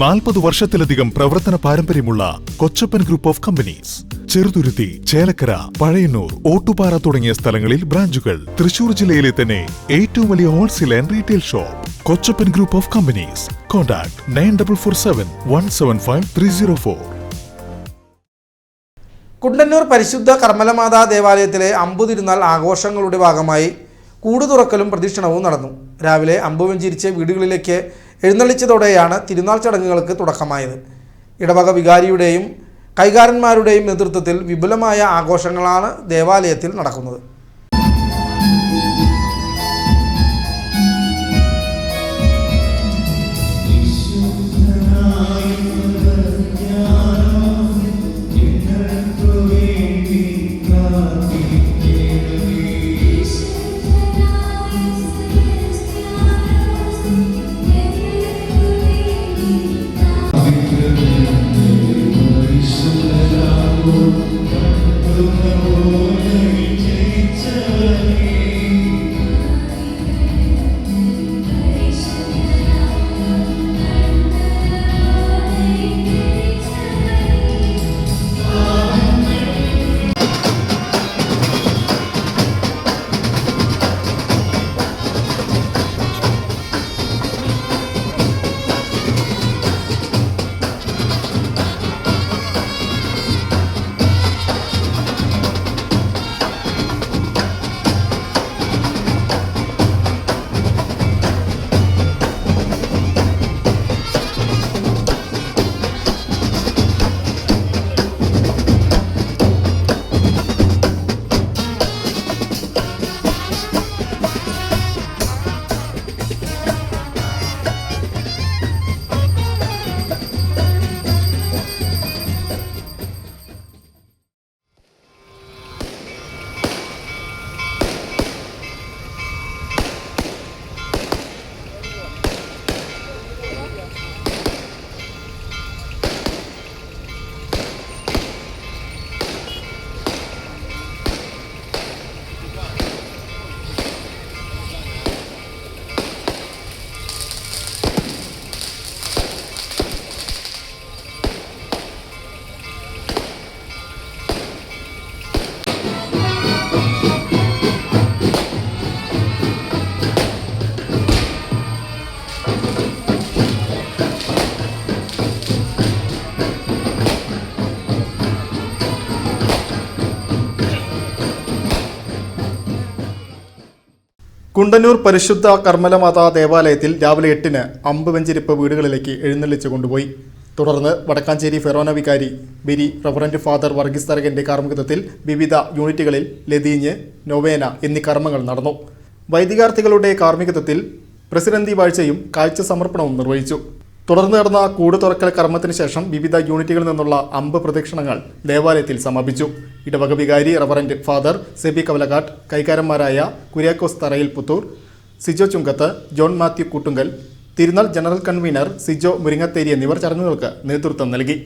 നാൽപ്പത് വർഷത്തിലധികം പ്രവർത്തന പാരമ്പര്യമുള്ള Kochappan group of companies. Cheruthuruthy Chelakkara Pazhayannur Ottupara തുടങ്ങിയ സ്ഥലങ്ങളിൽ ബ്രാഞ്ചുകൾ. തൃശൂർ ജില്ലയിലെ തന്നെ ഏറ്റവും വലിയ wholesale and retail shop. Kochappan group of companies. Contact nine double four seven one seven five three zero four. Kundannur പരിശുദ്ധ കർമ്മലമാതാ ദേവാലയത്തിലെ അമ്പു തിരുനാൾ ആഘോഷങ്ങളുടെ ഭാഗമായി കൂടുതുറക്കലും പ്രദക്ഷിണവും നടന്നു. രാവിലെ അമ്പുവഞ്ചിരിച്ച് വീടുകളിലേക്ക് എഴുന്നള്ളിച്ചതോടെയാണ് തിരുനാൾ ചടങ്ങുകൾക്ക് തുടക്കമായത്. ഇടവക വികാരിയുടെയും കൈകാരന്മാരുടെയും നേതൃത്വത്തിൽ വിപുലമായ ആഘോഷങ്ങളാണ് ദേവാലയത്തിൽ നടക്കുന്നത്. കുണ്ടന്നൂർ പരിശുദ്ധ കർമ്മലമാതാ ദേവാലയത്തിൽ രാവിലെ എട്ടിന് അമ്പ് വെഞ്ചിരിപ്പ് വീടുകളിലേക്ക് എഴുന്നള്ളിച്ചു കൊണ്ടുപോയി. തുടർന്ന് വടക്കാഞ്ചേരി ഫെറോന വികാരി ബിരി റവറന്റ് ഫാദർ വർഗീസ് തരകന്റെ കാർമ്മികത്വത്തിൽ വിവിധ യൂണിറ്റുകളിൽ ലതീഞ്ഞ് നൊവേന എന്നീ കർമ്മങ്ങൾ നടന്നു. വൈദികാർത്ഥികളുടെ കാർമ്മികത്വത്തിൽ പ്രസിഡന്തി വാഴ്ചയും കാഴ്ച സമർപ്പണവും നിർവഹിച്ചു. തുടർന്ന് നടന്ന കൂട് തുറക്കൽ കർമ്മത്തിന് ശേഷം വിവിധ യൂണിറ്റുകളിൽ നിന്നുള്ള അമ്പ് പ്രദക്ഷിണങ്ങൾ ദേവാലയത്തിൽ സമാപിച്ചു. ഇടവക വികാരി റവറന്റ് ഫാദർ സെബി കവലകാട്ട് കൈകാരന്മാരായ കുര്യാക്കോസ് തറയിൽ പുത്തൂർ സിജോ ചുങ്കത്ത് ജോൺ മാത്യു കൂട്ടുങ്കൽ തിരുനാൾ ജനറൽ കൺവീനർ സിജോ മുരിങ്ങത്തേരി എന്നിവർ ചടങ്ങുകൾക്ക് നേതൃത്വം നൽകി.